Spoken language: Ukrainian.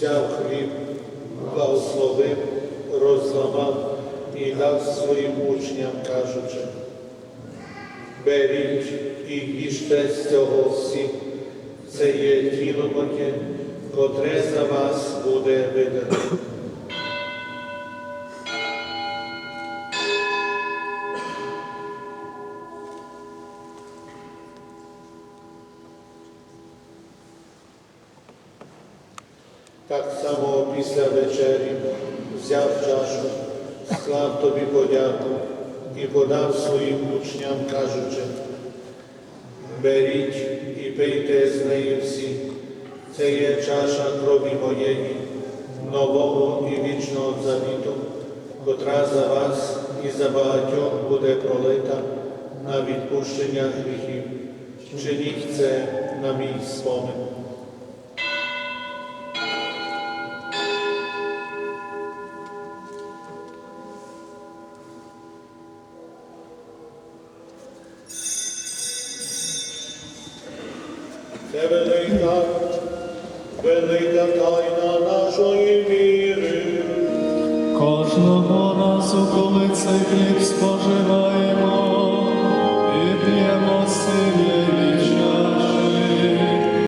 взяв хліб, благословив, розламав і дав своїм учням, кажучи, беріть і їжте з цього всі, це є тіло моє, котре за Так само після вечері взяв чашу, склав тобі подяку і подав своїм учням, кажучи, беріть і пийте з неї всі. Це є чаша крові моєї, нового і вічного завіту, котра за вас і за багатьох буде пролита на відпущення гріхів. Чиніть це на мій спомин. Це велика, велика тайна нашої віри. Кожного разу, коли цей хліб споживаєте,